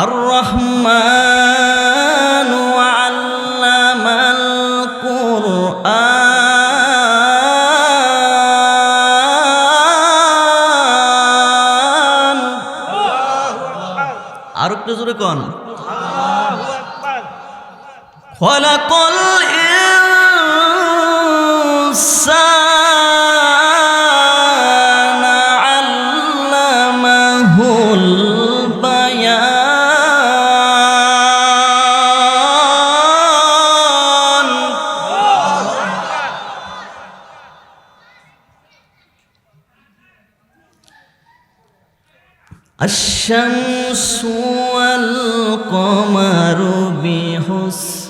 আর রহমান আল্লামাল আর একটু জোরে কন। খলাক بحسبان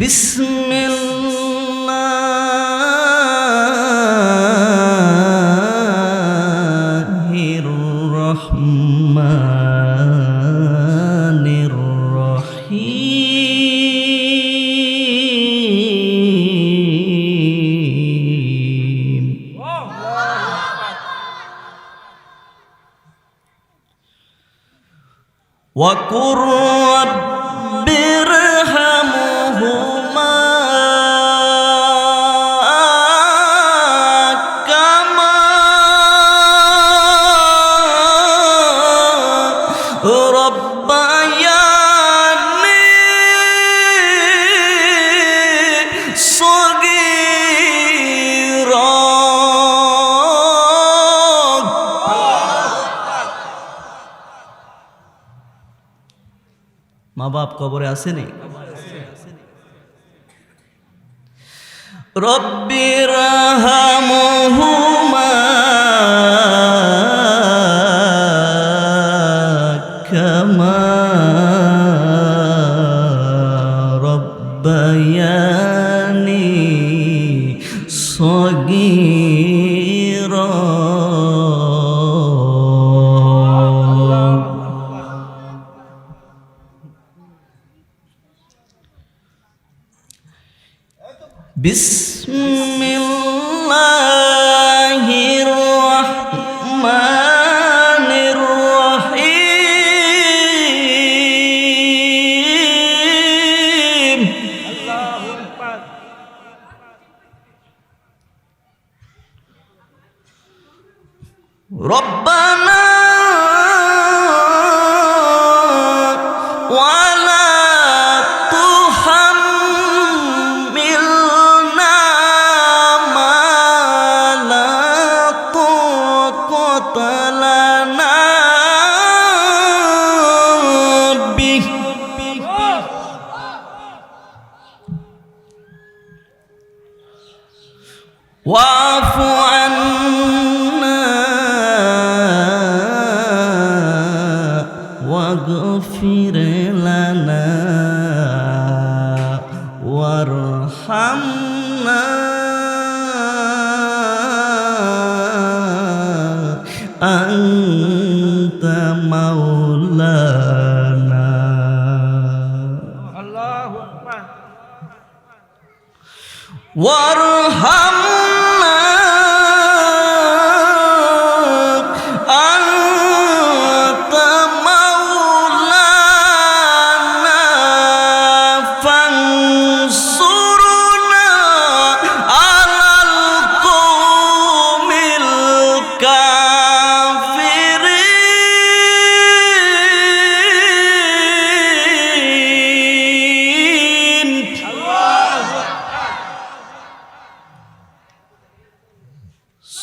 بسم কবরে আসেনি? রব্বির بسم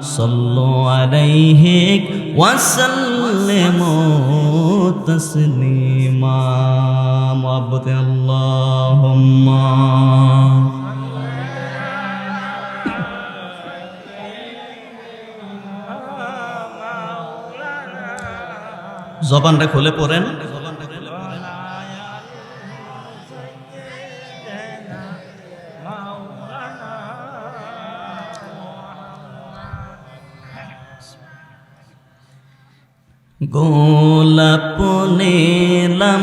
صلوا عليه وسلموا تسليما محبت اللهم জবানটা খুলে পড়েন গোলাপ নিলাম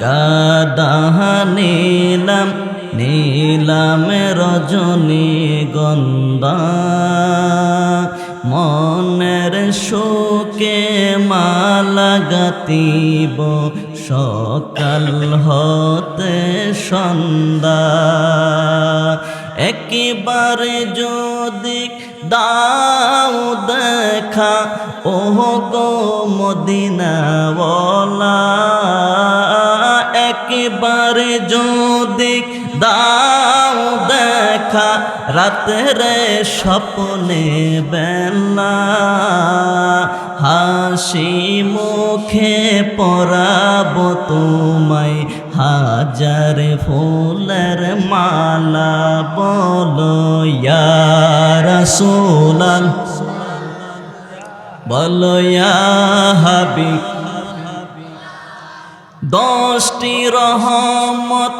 গাদাহ নিলাম নীলাম রজনী গন্ধা। মনের শোকে মালা গাতিব সকাল হতে সন্ধ্যা। একেবারে যদি দাও দেখা, ওহ গো মদিনাওয়ালা। একেবারে যদি দাও দেখা, রাতেরে স্বপ্নে বেলা। হাসি মুখে পরাব তোমায়, হাজার ফুলের মালা বলো ইয়ারসোলাল বলো ইয়া হাবিব রহমত,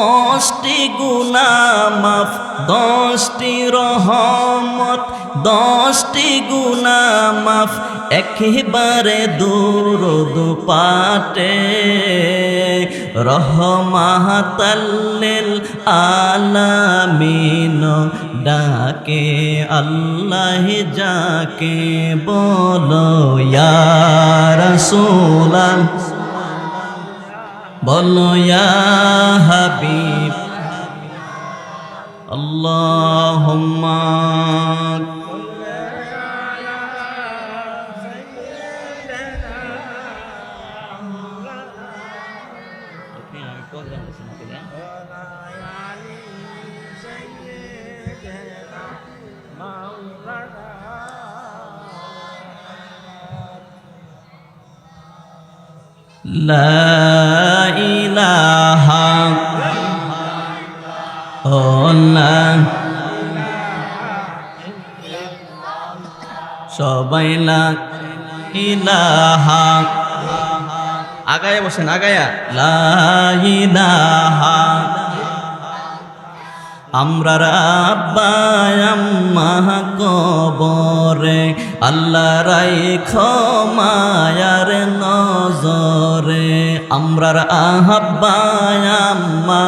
দশটি গুনামাফ দশটি রহমত, দশটি গুনামাফ একেবারে দূরদ পাটে রহমাতাল্লিল আলামিন ডাকে, আল্লাহ যাকে বলো, ইয়া রাসূলাল্লাহ। বলো ইয়া হাবিব আল্লাহুম্মা لا লা ইলাহা। আগায়া বসেন আগায়া। লা ইলাহা। আমরা রাব্বায় আম্মা কবরে, আল্লাহ রাই ক্ষমায়ার নজরে। আমরার আহাব্বায় আম্মা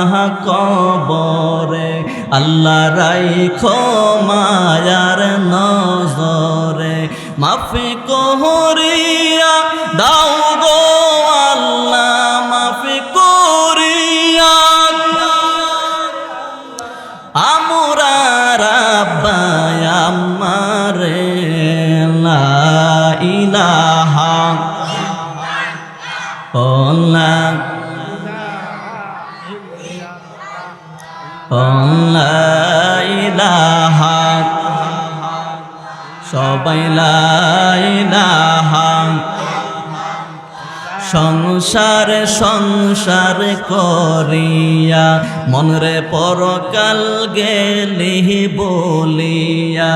কবরে, আল্লাহ রাই ক্ষমায়ার নজরে। মাফি কহরিয়া দাও ওলা ইলাহা সবাই লা ইলাহা। সংসার সংসার করিয়া, মনরে পরকাল গেলি বলিয়া,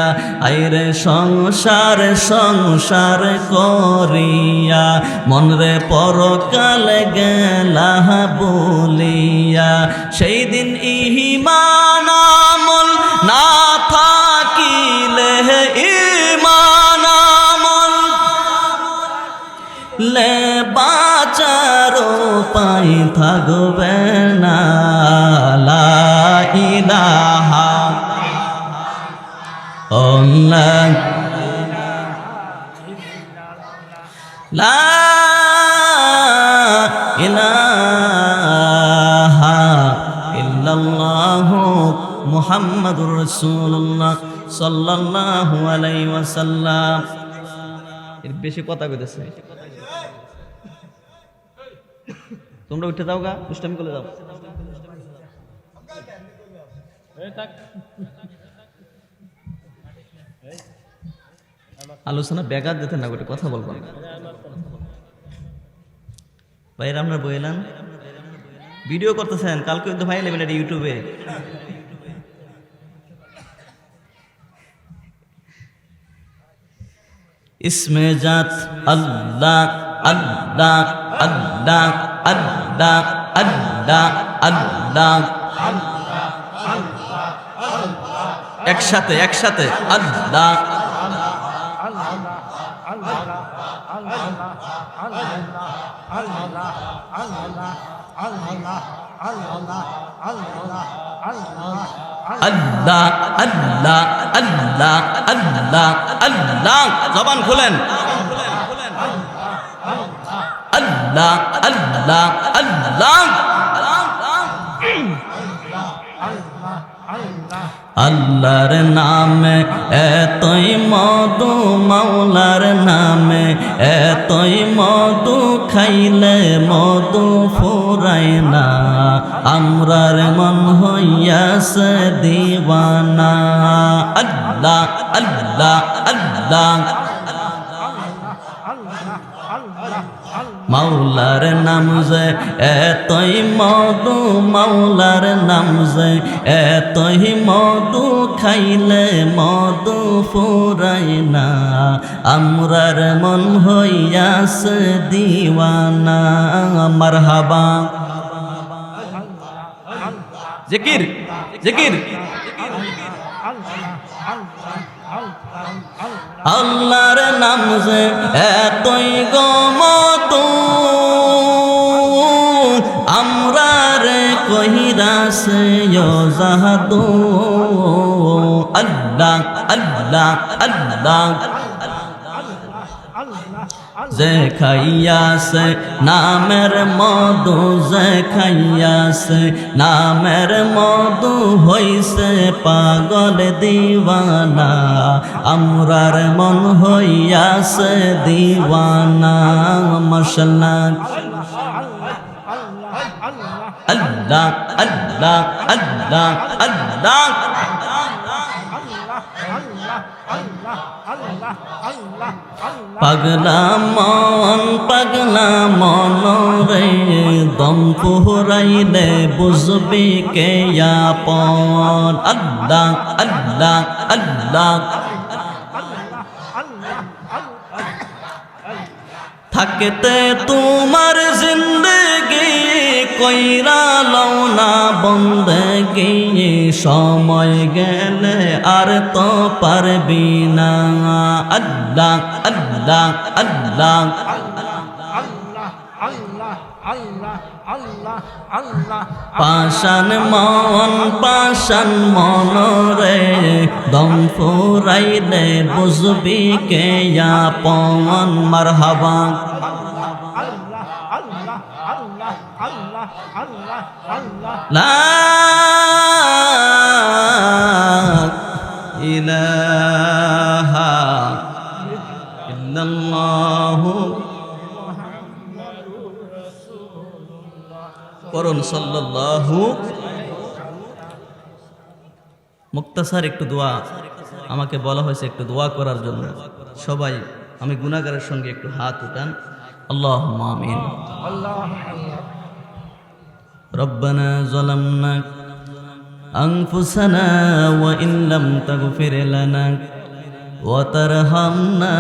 আইরে সংসার সংসার করিয়া, মনরে পরকাল গেলা বলিয়া সেই দিন ইহিমান আমল না থাকিলে ইমান আমল। লে বাচার থাকবে না। লা সাল্লাল্লাহু আলাইহি ওয়াসাল্লাম। এর বেশি কথা কইতেছে। তোমরা উঠে দাও গা, দুষ্টামি করে যাও। আলোচনা ব্যাঘাত দিতে না, গোটে কথা বলব ভাইরা আমরা বইলাম ভিডিও করতেছেন, কালকে কিন্তু ভাই নেবেন এটা ইউটিউবে। ইসমে জাত আল্লাহ আল্লাহ আল্লাহ আল্লাহ আল্লাহ আল্লাহ একসাথে একসাথে আল্লাহ আল্লাহ আল্লাহ আল্লাহ আল্লাহ আল্লাহ জবান খুলেন। আল্লাহ আল্লাহ আল্লাহ। আল্লাহর নামে, এতই মধু মাওলার নামে, এতই মধু খাইলে মধু ফুরাই না। আমরার মন হইয়াছে দিবানা আল্লাহ আল্লাহ আল্লাহ মাওলার নাম যে এতই মধু মাওলার নাম যে এতই মধু খাইলে মধু ফুরাই না। আমরার মন হইয়াছে দিওয়ানা মারহাবা। জিকির জিকির। আল্লাহর নাম যে এতই গমত কহিরাসে জাহাদু আল্লাহ আল্লাহ আল্লাহ যে খাইয়াছে নামের মধু যে খাইয়াছে নামের মধু হইছে পাগল দিওয়ানা আমরার মন হইয়াছে দিওয়ানা মশলা আল্লাহ আল্লাহ আল্লাহ আল্লাহ। পাগলা মন পাগলা মন রে, দম পুহরাইলে বুঝবি কে আপন। আল্লাহ আল্লাহ আল্লাহ। থাকতে তোমার জিন্দগি কইরা বন্দগি, সময় গেলে আর তো পারবি না। আল্লাহ আল্লাহ আল্লাহ। পাশান মন পাশান মন রে দম ফুরাইলে বুঝবি কে আপন। মারহাবা। লা করুন মুক্তাসার একটু দোয়া। আমাকে বলা হয়েছে একটু দোয়া করার জন্য। সবাই, আমি গুনাহগারের সঙ্গে একটু হাত উঠান। আল্লাহ আমিন ربنا ظلمنا أنفسنا وإن لم تغفر لنا وترحمنا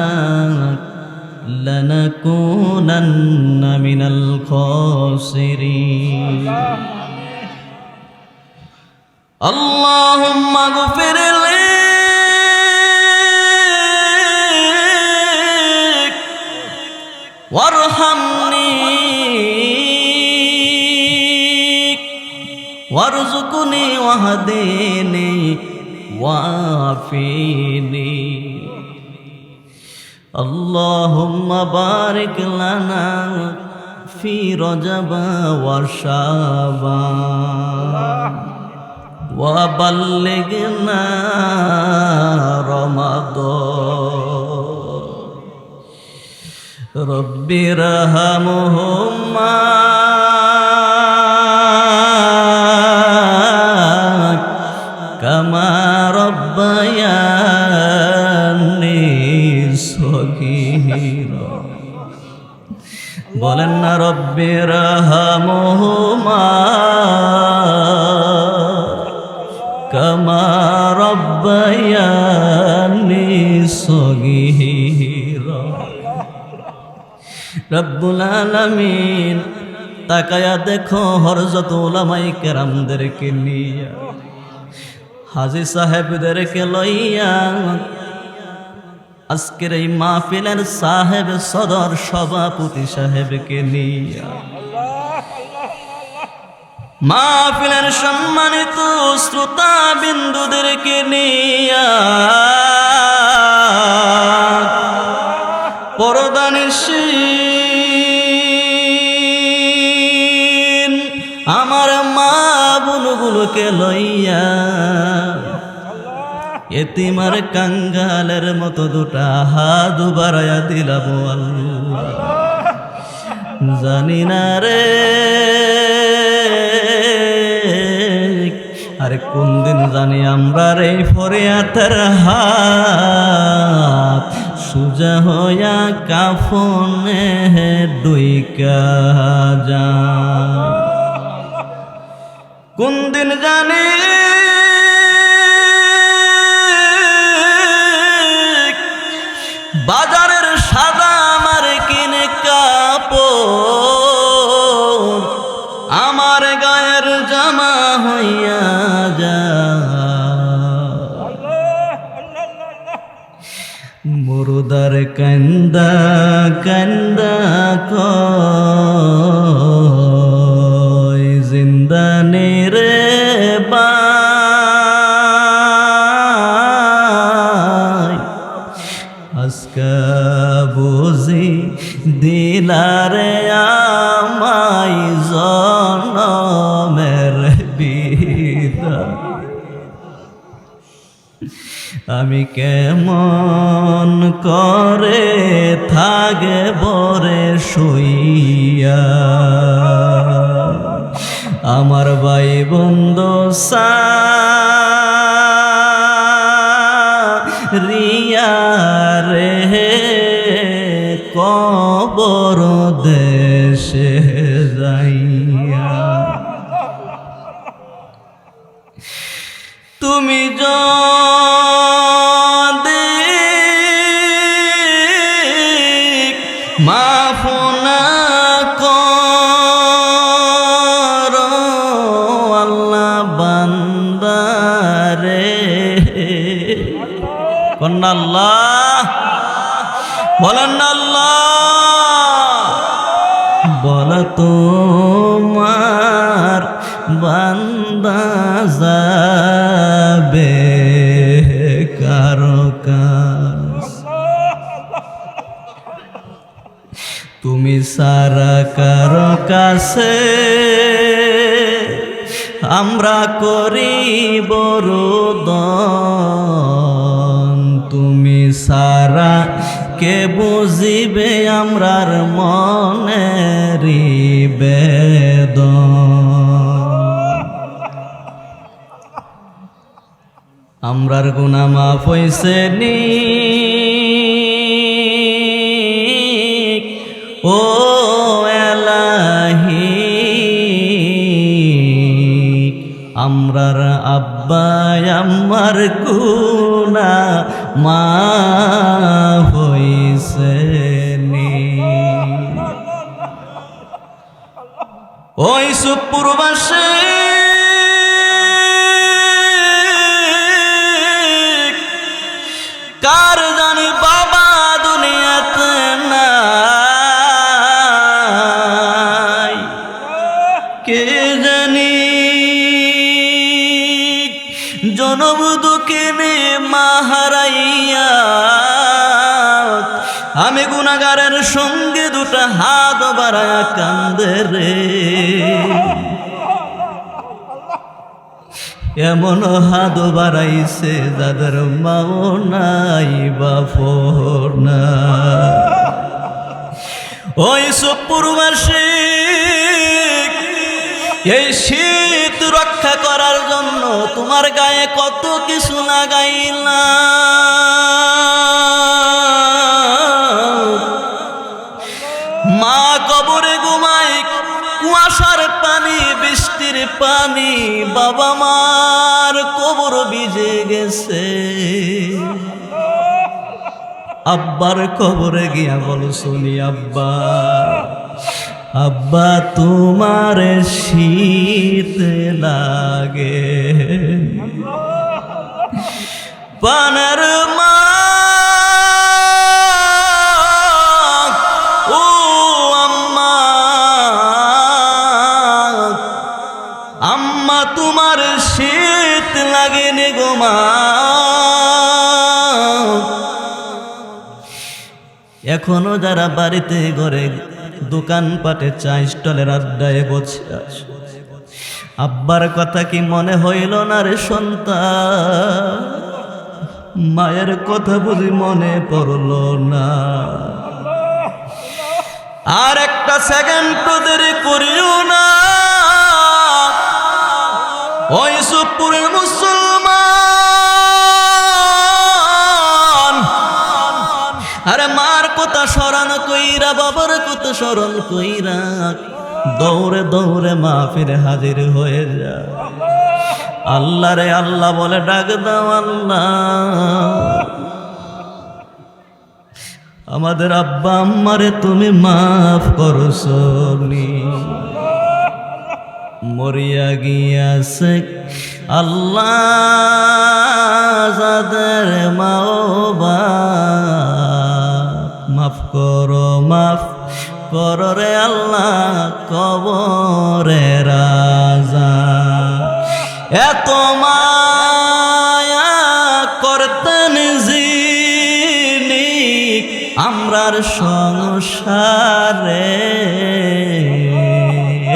لنكونن من الخاسرين اللهم اغفر لي وارحمني ওয়ারজুকুনি ওয়াহদিনি ওয়াফিনি। আল্লাহুম্মা বারিক লানা ফি রজবা ওয়া শাবান ওয়া বাল্লিগনা রমাদান। কামা রব্বায়ানি সগীর। বলেন না রব্বের হামহুমা কামা রব্বায়ানি সগীর। রব্বুল আলামিন তাকায়া দেখো হরজত ওলামাই কেরামদেরকে নিয়া। হাজি সাহেবদেরকে লইয়া আজকের এই মাহফিলের সাহেব সদর সভাপতি সাহেবকে নিয়া। মাহফিলের সম্মানিত শ্রোতা বিন্দুদেরকে নিয়া পরদানিসীন বুনুগুলোকে লইয়া এতিমার কাঙ্গালের মতো দুটা হাত বাড়াইয়া দিলাম জানি না রে আরে কোন দিন জানি আমরা রে ফরিয়াতের হাত। সুজা হইয়া কাফনে ডুইকা যা কোন দিন জানি? বাজারের সাদা আমার কিনে কাপড়, আমার গায়ের জামা হইয়া যা মুরুদার কান্দা কান্দা কয় রিয়া রে কবর কন্যা আল্লাহ, বলেন না আল্লাহ। বল তোমার বান্দা যাবে কারও কাছ। তুমি সারা কারও কাছে আমরা করি বরদন তুমি সারা কে বুঝিবে আমরার মনে বেদন? আমরার গুনা মাফ হইছে নি। ও এলাহি, আমরার আব্বা আমার গুনা মা হইছে ওই সুপুরবাসী কার জানি বাবা সঙ্গে দুটা হাত বাড়ায়া কান্দে রে। এমন হাত বাড়াইছে যাদের মাও নাই বাপর না ওই সুপুরবাসী এই শীত রক্ষা করার জন্য তোমার গায়ে কত কিছু লাগাইলাম। পানি বাবা মার কবর ভিজে গেছে। আব্বার কবরে গিয়া বলো, শুনি আব্বা আব্বা, তোমার শীত লাগে। পানের মা তোমার শীত লাগেনি গো মা। এখনও যারা বাড়িতে ঘরে দোকান পাটে চা স্টলের আড্ডায় বসে আছে। আব্বার কথা কি মনে হইল না রে সন্তান? মায়ের কথা বুঝি মনে পড়ল না। আর একটা সেকেন্ড তো দেরি করিও না। ওই সুপুরের মুসলমান। আরে মার কথা স্মরণ কইরা, বাবার কথা স্মরণ কইরা দৌড়ে দৌড়ে মা ফিরে হাজির হয়ে যা। আল্লাহ রে আল্লাহ বলে, ডাক দাও আল্লাহ। আমাদের আব্বা আম্মারে তুমি মাফ করো সনি মরিয়া গিয়াছে। আল্লাহ মাও মাফ করো মাফ করো রে আল্লাহ, কবরে রাজা। এত মায়া করতেন যিনি, আমরার সংসারে।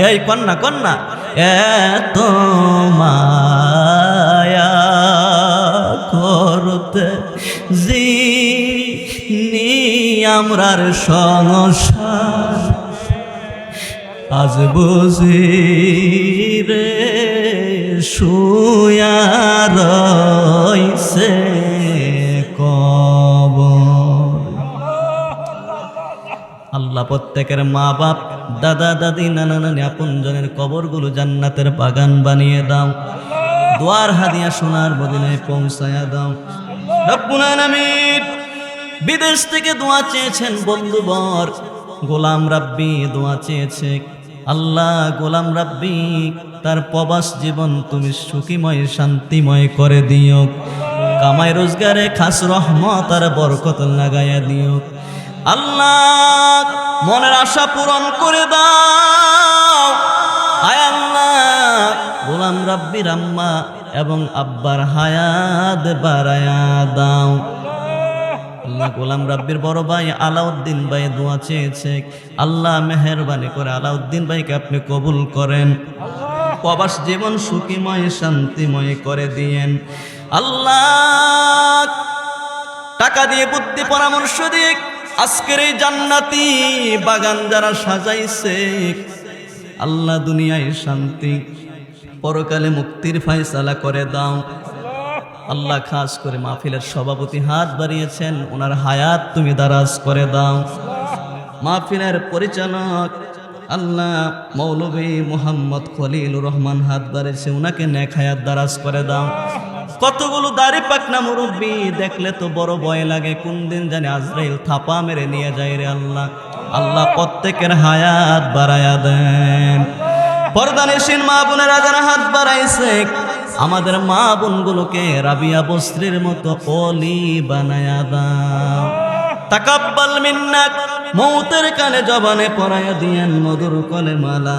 এই কন্যা কন্যা। এত মায়া করতে যিনি আমরার সংসার। আজ বুঝি রে শুয়া রইছে। প্রত্যেকের মা বাপ দাদা, দাদি, নানা, নানি, আপনজনের কবরগুলো জান্নাতের বাগান বানিয়ে দাও। দোয়ার হাদিয়া সোনার বদিনে পৌঁছায়া দাও। বিদেশ থেকে দোয়া চেয়েছেন বন্ধুবর গোলাম রাব্বি দোয়া চেয়েছে। আল্লাহ, গোলাম রাব্বি, তার প্রবাস জীবন তুমি সুখীময়, শান্তিময় করে দিও। কামাই রোজগারে খাস রহমত আর বরকত লাগাইয়া দিও। আল্লাহ মনের আশা পূরণ করে দাও। আয় আল্লাহ। গোলাম রাব্বির আম্মা এবং আব্বার হায়াত বাড়ায়া দাও। আল্লাহ গোলাম রাব্বির বড় ভাই আলাউদ্দিন ভাই দোয়া চেয়েছে। আল্লাহ মেহরবানি করে আলাউদ্দিন ভাইকে আপনি কবুল করেন। প্রবাস জীবন সুখীময়, শান্তিময় করে দিয়েন। আল্লাহ টাকা দিয়ে বুদ্ধি পরামর্শ দিয়ে আজকের এই জান্নাতি বাগান যারা সাজাইছে, আল্লাহ দুনিয়ায় শান্তি, পরকালে মুক্তির ফায়সালা করে দাও। আল্লাহ খাস করে মাহফিলের সভাপতি হাত বাড়িয়েছেন, ওনার হায়াত তুমি দারাজ করে দাও। মাহফিলের পরিচালক আল্লাহ মৌলভী মোহাম্মদ খলিল রহমান হাত বাড়িয়েছে, ওনাকে নেক হায়াত দারাজ করে দাও। কতগুলো দাড়ি পাকনা মুরব্বী, দেখলে তো বড় ভয় লাগে। কোন দিন জানি আজরাইল থাপা মেরে নিয়ে যায় রে আল্লাহ। আল্লাহ প্রত্যেকের হায়াত বাড়ায়া দেন। পর্দানেশীন মা বোনেরা যারা হাত বাড়াইছে, আমাদের মা বোনগুলোকে রাবিয়া বস্ত্রের মতো অলি বানায়া দাও। তাকাব্বাল মিন্নাক মৌতের কানে জবানে পরায়া দিয়েন মধুর কলে মালা